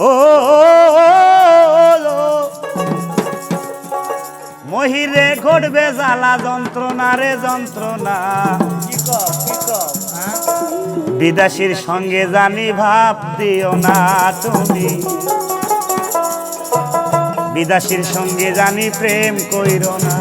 ও মহিরে ঘটবে জ্বালা যন্ত্রণা রে যন্ত্রণা বিদাসীর সঙ্গে জানি ভাব দিও না তুমি বিদাসীর সঙ্গে জানি প্রেম কইর না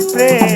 sempre